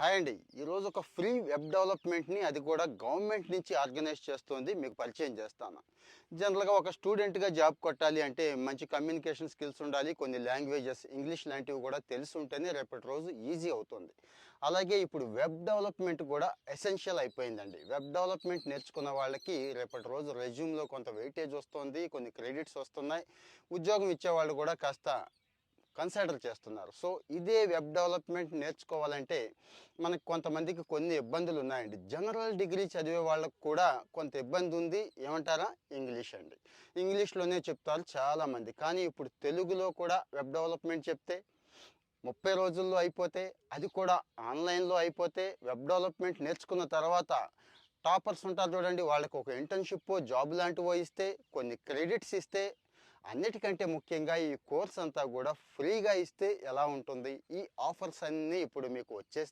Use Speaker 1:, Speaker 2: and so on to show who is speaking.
Speaker 1: Hi అండి. ఈరోజు ఒక ఫ్రీ వెబ్ డెవలప్మెంట్ని అది కూడా గవర్నమెంట్ నుంచి ఆర్గనైజ్ చేస్తుంది. మీకు పరిచయం చేస్తాను. జనరల్గా ఒక స్టూడెంట్గా జాబ్ కొట్టాలి అంటే మంచి కమ్యూనికేషన్ స్కిల్స్ ఉండాలి. కొన్ని లాంగ్వేజెస్ ఇంగ్లీష్ లాంటివి కూడా తెలిసి ఉంటేనే రేపటి రోజు ఈజీ అవుతుంది. అలాగే ఇప్పుడు వెబ్ డెవలప్మెంట్ కూడా ఎసెన్షియల్ అయిపోయిందండి. వెబ్ డెవలప్మెంట్ నేర్చుకున్న వాళ్ళకి రేపటి రోజు రెజ్యూమ్లో కొంత వెయిటేజ్ వస్తుంది. కొన్ని క్రెడిట్స్ వస్తున్నాయి. ఉద్యోగం ఇచ్చేవాళ్ళు కూడా కాస్త కన్సిడర్ చేస్తున్నారు. సో ఇదే వెబ్ డెవలప్మెంట్ నేర్చుకోవాలంటే మనకు కొంతమందికి కొన్ని ఇబ్బందులు ఉన్నాయండి. జనరల్ డిగ్రీ చదివే వాళ్ళకు కూడా కొంత ఇబ్బంది ఉంది. ఏమంటారా? ఇంగ్లీష్ అండి. ఇంగ్లీష్లోనే చెప్తారు చాలామంది కానీ ఇప్పుడు తెలుగులో కూడా వెబ్ డెవలప్మెంట్ చెప్తే ముప్పై రోజుల్లో అయిపోతే అది కూడా ఆన్లైన్లో అయిపోతే వెబ్ డెవలప్మెంట్ నేర్చుకున్న తర్వాత టాపర్స్ ఉంటారు చూడండి. వాళ్ళకి ఒక ఇంటర్న్షిప్ జాబ్ లాంటివో ఇస్తే కొన్ని క్రెడిట్స్ ఇస్తే అన్నిటికంటే ముఖ్యంగా ఈ కోర్స్ అంతా కూడా ఫ్రీగా ఇస్తే ఎలా ఉంటుంది? ఈ ఆఫర్స్ అన్నీ ఇప్పుడు మీకు వచ్చేసి